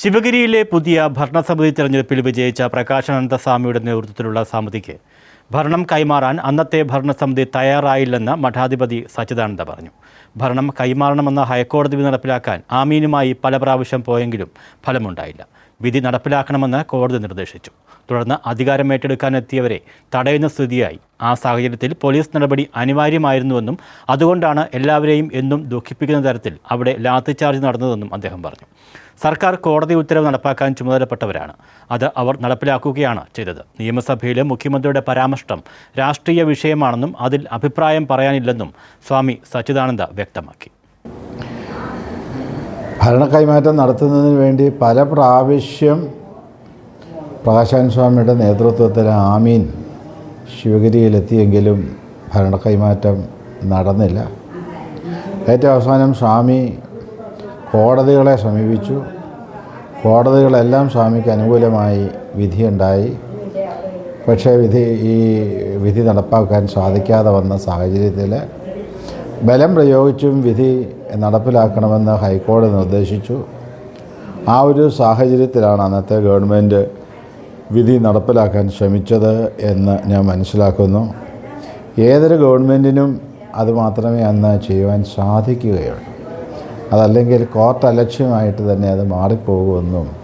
ശിവഗിരിയിലെ പുതിയ ഭരണസമിതി തെരഞ്ഞെടുപ്പിൽ വിജയിച്ച പ്രകാശാനന്ദ സ്വാമിയുടെ നേതൃത്വത്തിലുള്ള സമിതിക്ക് ഭരണം കൈമാറാൻ അന്നത്തെ ഭരണസമിതി തയ്യാറായില്ലെന്ന് മഠാധിപതി സച്ചിദാനന്ദ പറഞ്ഞു. ഭരണം കൈമാറണമെന്ന ഹൈക്കോടതി നടപ്പിലാക്കാൻ ആമീനുമായി പല പ്രാവശ്യം പോയെങ്കിലും ഫലമുണ്ടായില്ല. വിധി നടപ്പിലാക്കണമെന്ന് കോടതി നിർദ്ദേശിച്ചു. തുടർന്ന് അധികാരം ഏറ്റെടുക്കാനെത്തിയവരെ തടയുന്ന സ്ഥിതിയായി. ആ സാഹചര്യത്തിൽ പോലീസ് നടപടി അനിവാര്യമായിരുന്നുവെന്നും അതുകൊണ്ടാണ് എല്ലാവരെയും എന്നും ദുഃഖിപ്പിക്കുന്ന തരത്തിൽ അവിടെ ലാത്തിച്ചാർജ് നടന്നതെന്നും അദ്ദേഹം പറഞ്ഞു. സർക്കാർ കോടതി ഉത്തരവ് നടപ്പാക്കാൻ ചുമതലപ്പെട്ടവരാണ്. അത് അവർ നടപ്പിലാക്കുകയാണ് ചെയ്തത്. നിയമസഭയിലെ മുഖ്യമന്ത്രിയുടെ പരാമർശം രാഷ്ട്രീയ വിഷയമാണെന്നും അതിൽ അഭിപ്രായം പറയാനില്ലെന്നും സ്വാമി സച്ചിദാനന്ദ വ്യക്തമാക്കി. ഭരണ കൈമാറ്റം നടത്തുന്നതിന് വേണ്ടി പല പ്രാവശ്യം പ്രകാശാൻ സ്വാമിയുടെ നേതൃത്വത്തിൽ ആമീൻ ശിവഗിരിയിലെത്തിയെങ്കിലും ഭരണ കൈമാറ്റം നടന്നില്ല. ഏറ്റവും അവസാനം സ്വാമി കോടതികളെ സമീപിച്ചു. കോടതികളെല്ലാം സ്വാമിക്ക് അനുകൂലമായി വിധിയുണ്ടായി. പക്ഷേ വിധി ഈ വിധി നടപ്പാക്കാൻ സാധിക്കാതെ വന്ന സാഹചര്യത്തിൽ ബലം പ്രയോഗിച്ചും വിധി നടപ്പിലാക്കണമെന്ന് ഹൈക്കോടതി നിർദ്ദേശിച്ചു. ആ ഒരു സാഹചര്യത്തിലാണ് അന്നത്തെ ഗവൺമെന്റ് വിധി നടപ്പിലാക്കാൻ ശ്രമിച്ചത് എന്ന് ഞാൻ മനസ്സിലാക്കുന്നു. ഏതൊരു ഗവൺമെന്റിനും അത് മാത്രമേ അന്ന് ചെയ്യുവാൻ സാധിക്കുകയുള്ളൂ. അതല്ലെങ്കിൽ കോർട്ട് അലക്ഷ്യമായിട്ട് തന്നെ അത് മാറിപ്പോകുമെന്നും